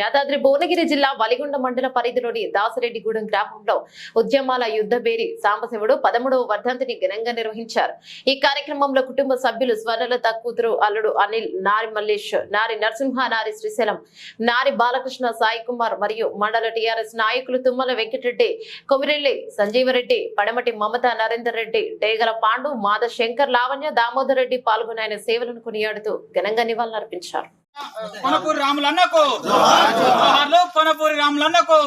యాదాద్రి భువనగిరి జిల్లా వలిగొండ మండల పరిధిలోని దాసరెడ్డిగూడెం గ్రామంలో ఉద్యమాల యుద్ధ బేరి సాంబశివుడు పదమూడవ వర్ధంతిని ఘనంగా నిర్వహించారు. ఈ కార్యక్రమంలో కుటుంబ సభ్యులు స్వర్ణలత కూతురు అల్లుడు అనిల్ నారి మల్లేష్ నారి నరసింహ నారి శ్రీశైలం నారి బాలకృష్ణ సాయి కుమార్ మరియు మండల టిఆర్ఎస్ నాయకులు తుమ్మల వెంకటరెడ్డి కొమిరెల్లి సంజీవరెడ్డి పడమటి మమత నరేందర్ రెడ్డి డేగల పాండు మాధ శంకర్ లావణ్య దామోదర్ రెడ్డి పాల్గొన్న ఆయన సేవలను కొనియాడుతూ ఘనంగా నివాళులర్పించారు. కొనపూరి రాములన్నకు. జోహార్లు కొనపూరి రాములన్నకు.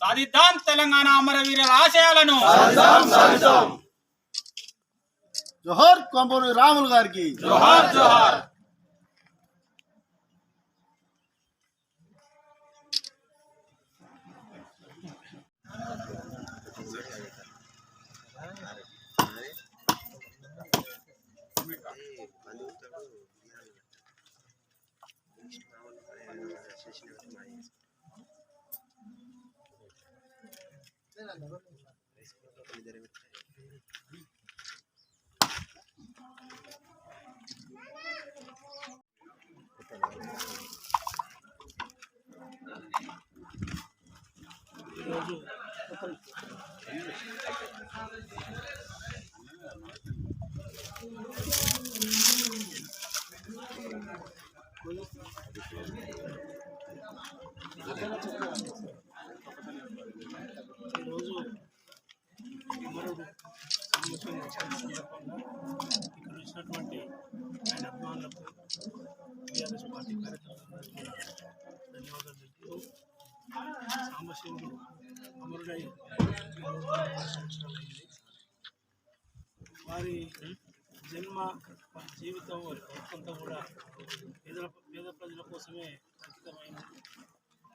సాధిద్దాం తెలంగాణ అమరవీరుల ఆశయాలను. జోహర్ కొంపూరి రాములు గారికి. జోహార్ జోహార్. ఈరోజు సందర్భంగా ఇక్కడ వచ్చినటువంటి ఆయన అభిమానులకు టీఆర్ఎస్ పార్టీ కార్యకర్తలకు ధన్యవాదాలు చెప్తూ సాంబశివుడు అమరుడై సంవత్సరాలు అయింది వారి జన్మ వారి జీవితం వారి బతుకంతా కూడా పేదల పేద ప్రజల కోసమే అంకితమైంది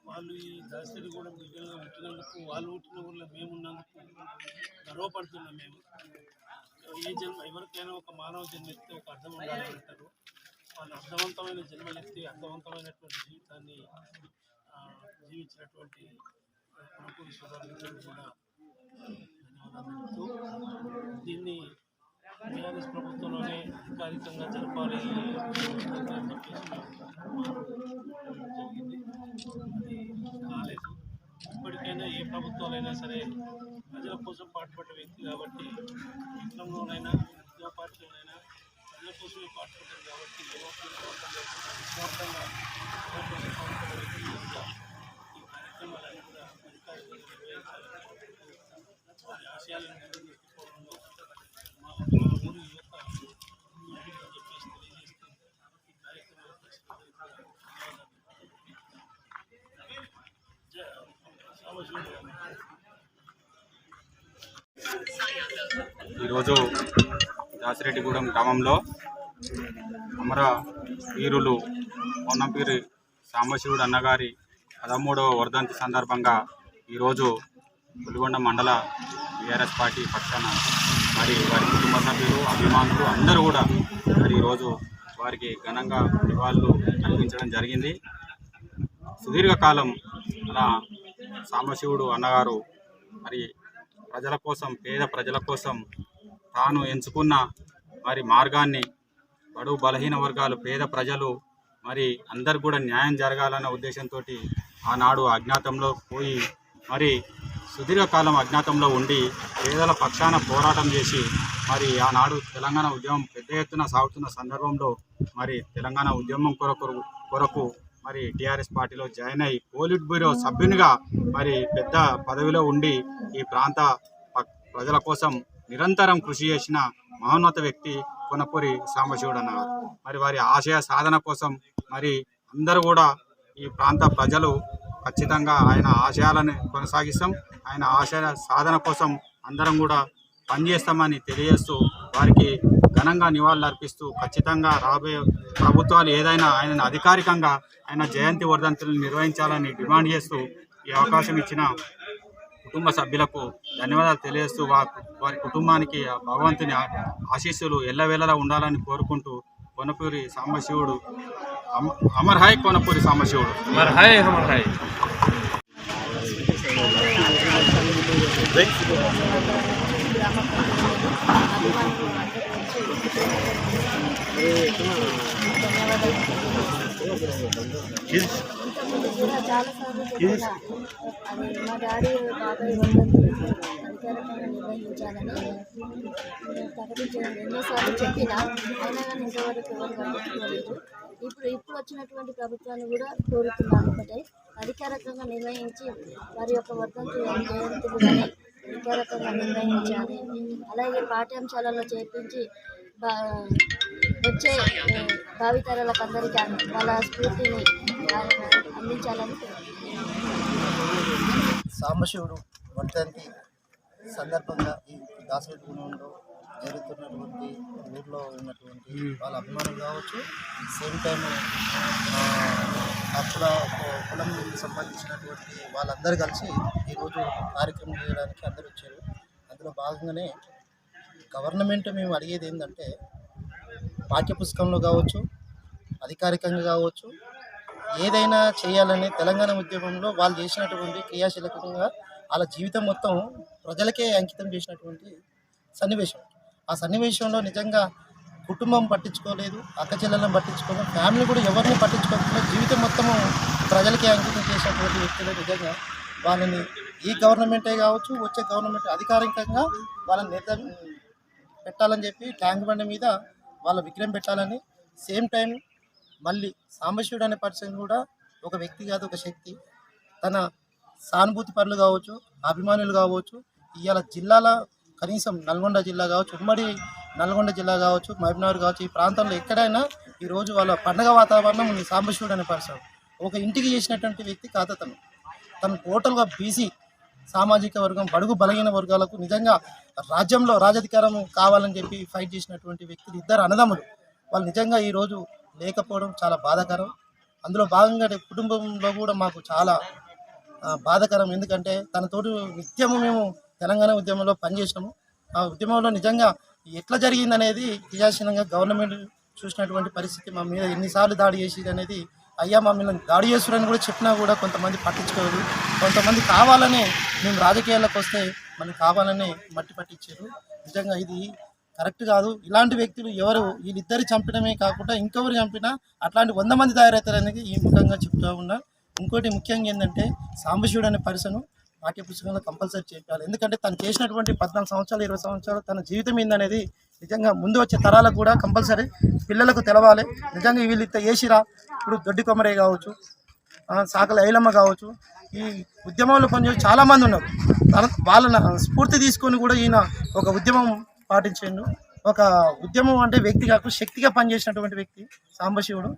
వాళ్ళు ఈ దాసరి కూడా దిగ్గరగా పుట్టినందుకు వాళ్ళు పుట్టిన ఊళ్ళో మేము ఉన్నందుకు గర్వపడుతున్నాం మేము ఏ జన్మ ఎవరికైనా ఒక మానవ జన్మ ఎత్తే ఒక అర్థం ఉండాలి అంటారు. వాళ్ళు అర్థవంతమైన జన్మలు ఎత్తి అర్థవంతమైనటువంటి జీవితాన్ని జీవించినటువంటి కూడా దీన్ని టీఆర్ఎస్ ప్రభుత్వంలోనే అధికారికంగా జరపాలి జరిగింది. కాలేదు. ఇప్పటికైనా ఏ ప్రభుత్వాలైనా సరే ప్రజల కోసం పాటుపడ్డ వ్యక్తి కాబట్టి విప్లవంలోనైనా విద్యా పార్టీలోనైనా ప్రజల కోసమే పాటుపడ్డారు కాబట్టి నిస్వార్థంగా ఈ కార్యక్రమాలన్నీ కూడా అధికారులు నిర్వహించాలని వారి ఆశయాలను నెరవేర్చుకోవడంలో మా మా ఊరి యువత ముందుంటుందని చెప్పేసి తెలియజేస్తూ ఈ కార్యక్రమాలు తీసుకున్నందుకు ధన్యవాదాలు జై సాంబశివుడు ఈరోజు దాసిరెడ్డిగూడెం గ్రామంలో అమర వీరులు పొన్నంపీరి సాంబశివుడు అన్నగారి పదమూడవ వర్ధంతి సందర్భంగా ఈరోజు పులిగొండ మండల బీఆర్ఎస్ పార్టీ పక్షాన మరి వారి కుటుంబ సభ్యులు అభిమానులు అందరూ కూడా మరి ఈరోజు వారికి ఘనంగా నివాళులు అర్పించడం జరిగింది. సుదీర్ఘకాలం అలా సాంబశివుడు అన్నగారు మరి ప్రజల కోసం పేద ప్రజల కోసం తాను ఎంచుకున్న మరి మార్గాన్ని బడు బలహీన వర్గాలు పేద ప్రజలు మరి అందరు కూడా న్యాయం జరగాలన్న ఉద్దేశంతో ఆనాడు అజ్ఞాతంలో పోయి మరి సుదీర్ఘకాలం అజ్ఞాతంలో ఉండి పేదల పక్షాన పోరాటం చేసి మరి ఆనాడు తెలంగాణ ఉద్యమం పెద్ద ఎత్తున సాగుతున్న సందర్భంలో మరి తెలంగాణ ఉద్యమం కొరకు కొరకు మరి టీఆర్ఎస్ పార్టీలో జాయిన్ అయ్యి పోలిట్ బ్యూరో సభ్యునిగా మరి పెద్ద పదవిలో ఉండి ఈ ప్రాంత ప్రజల కోసం నిరంతరం కృషి చేసిన మహోన్నత వ్యక్తి కొనపూరి సాంబశివుడు అన్నగారు మరి వారి ఆశయ సాధన కోసం మరి అందరూ కూడా ఈ ప్రాంత ప్రజలు ఖచ్చితంగా ఆయన ఆశయాలను కొనసాగిస్తాం. ఆయన ఆశయ సాధన కోసం అందరం కూడా పనిచేస్తామని తెలియజేస్తూ వారికి ఘనంగా నివాళులు అర్పిస్తూ ఖచ్చితంగా రాబోయే ప్రభుత్వాలు ఏదైనా ఆయనను అధికారికంగా ఆయన జయంతి వర్ధంతులను నిర్వహించాలని డిమాండ్ చేస్తూ ఈ అవకాశం ఇచ్చిన కుటుంబ సభ్యులకు ధన్యవాదాలు తెలియజేస్తూ వారి కుటుంబానికి భగవంతుని ఆశీస్సులు ఎల్లవేళలా ఉండాలని కోరుకుంటూ Konapuri Sambasivudu. Amar hi Konapuri Sambasivudu. Amar hi Amar hi అభిమానులు అందరూ వచ్చి కూడా చాలాసార్లు చెప్పిన అది మా డాడీ బాబాయ్ వర్ధంతి అధికారికంగా నిర్వహించాలని ప్రకటించడం ఎన్నోసార్లు చెప్పినా అయినా కానీ ఇంతవరకు ఎవరు పట్టించుకోలేదు ఇప్పుడు ఇప్పుడు వచ్చినటువంటి ప్రభుత్వాన్ని కూడా కోరుతున్నాను. ఒకటే అధికారికంగా నిర్వహించి వారి యొక్క వర్ధంతి జయంతులు కానీ అధికారికంగా నిర్వహించాలి అలాగే పాఠ్యాంశాలలో చేర్పించి వచ్చే భావితరాలకు అందరికీ వాళ్ళ స్ఫూర్తిని అందించాలని సాంబశివుడు వర్ధంతి సందర్భంగా ఈ దాసరిగూడెంలో జరుగుతున్నటువంటి ఊర్లో ఉన్నటువంటి వాళ్ళ అభిమానులు కావచ్చు సేమ్ టైం అక్కడ కులం సంబంధించినటువంటి వాళ్ళందరూ కలిసి ఈరోజు కార్యక్రమం చేయడానికి అందరూ వచ్చారు. అందులో భాగంగానే గవర్నమెంట్ మేము అడిగేది ఏంటంటే పాఠ్యపుస్తకంలో కావచ్చు అధికారికంగా కావచ్చు ఏదైనా చేయాలని తెలంగాణ ఉద్యమంలో వాళ్ళు చేసినటువంటి క్రియాశీలకంగా వాళ్ళ జీవితం మొత్తం ప్రజలకే అంకితం చేసినటువంటి సన్నివేశం. ఆ సన్నివేశంలో నిజంగా కుటుంబం పట్టించుకోలేదు అక్క చెల్లెలను పట్టించుకోలేదు ఫ్యామిలీ కూడా ఎవరిని పట్టించుకోకుండా జీవితం మొత్తము ప్రజలకే అంకితం చేసినటువంటి వ్యక్తులు నిజంగా. వాళ్ళని ఈ గవర్నమెంటే కావచ్చు వచ్చే గవర్నమెంట్ అధికారికంగా వాళ్ళని నిర్ధార పెట్టాలని చెప్పి ట్యాంక్ బండి మీద వాళ్ళ విగ్రహం పెట్టాలని సేమ్ టైం మళ్ళీ సాంబశివుడు అనే పర్సన్ కూడా ఒక వ్యక్తి కాదు ఒక శక్తి. తన సానుభూతి పనులు కావచ్చు అభిమానులు కావచ్చు ఇవాళ జిల్లాల కనీసం నల్గొండ జిల్లా కావచ్చు ఉమ్మడి నల్గొండ జిల్లా కావచ్చు మహబూబ్నగర్ కావచ్చు ఈ ప్రాంతంలో ఎక్కడైనా ఈరోజు వాళ్ళ పండగ వాతావరణం ఉంది సాంబశివుడు అనే పర్సన్ ఒక ఇంటికి చేసినటువంటి వ్యక్తి కాదు తను తను టోటల్గా బీసీ సామాజిక వర్గం బడుగు బలహీన వర్గాలకు నిజంగా రాజ్యంలో రాజధికారం కావాలని చెప్పి ఫైట్ చేసినటువంటి వ్యక్తులు ఇద్దరు అన్నదమ్ములు. వాళ్ళు నిజంగా ఈరోజు లేకపోవడం చాలా బాధాకరం. అందులో భాగంగా కుటుంబంలో కూడా మాకు చాలా బాధాకరం. ఎందుకంటే తనతోటి నిత్యము మేము తెలంగాణ ఉద్యమంలో పనిచేసినాము ఆ ఉద్యమంలో నిజంగా ఎట్లా జరిగిందనేది క్రియాశీలంగా గవర్నమెంట్ చూసినటువంటి పరిస్థితి. మా మీద ఎన్నిసార్లు దాడి చేసేది అనేది అయ్యా మమ్మల్ని దాడి చేస్తున్నారని కూడా చెప్పినా కూడా కొంతమంది పట్టించుకోరు కొంతమంది కావాలనే మేము రాజకీయాలకు వస్తే మనకు కావాలనే మట్టి పట్టించారు. నిజంగా ఇది కరెక్ట్ కాదు. ఇలాంటి వ్యక్తులు ఎవరు? వీళ్ళిద్దరు చంపడమే కాకుండా ఇంకెవరు చంపినా అట్లాంటి వంద మంది తయారవుతారనేది ఈ ముఖంగా చెప్తూ ఉన్నా. ఇంకోటి ముఖ్యంగా ఏంటంటే సాంబశివుడు అనే పరిసను పాఠ్యపుస్తకంలో కంపల్సరీ చేయాలి. ఎందుకంటే తను చేసినటువంటి పద్నాలుగు సంవత్సరాలు ఇరవై సంవత్సరాలు తన జీవితం ఏందనేది నిజంగా ముందు వచ్చే తరాలకు కూడా కంపల్సరీ పిల్లలకు తెలవాలి. నిజంగా వీళ్ళు ఇంత చేసిరా? ఇప్పుడు దొడ్డి కొమరే కావచ్చు సాకల ఐలమ్మ కావచ్చు ఈ ఉద్యమంలో పనిచేసి చాలామంది ఉన్నారు. తన- స్ఫూర్తి తీసుకొని కూడా ఈయన ఒక ఉద్యమం పాటించిండు. ఒక ఉద్యమం అంటే వ్యక్తి కాకుండా శక్తిగా పనిచేసినటువంటి వ్యక్తి సాంబశివుడు.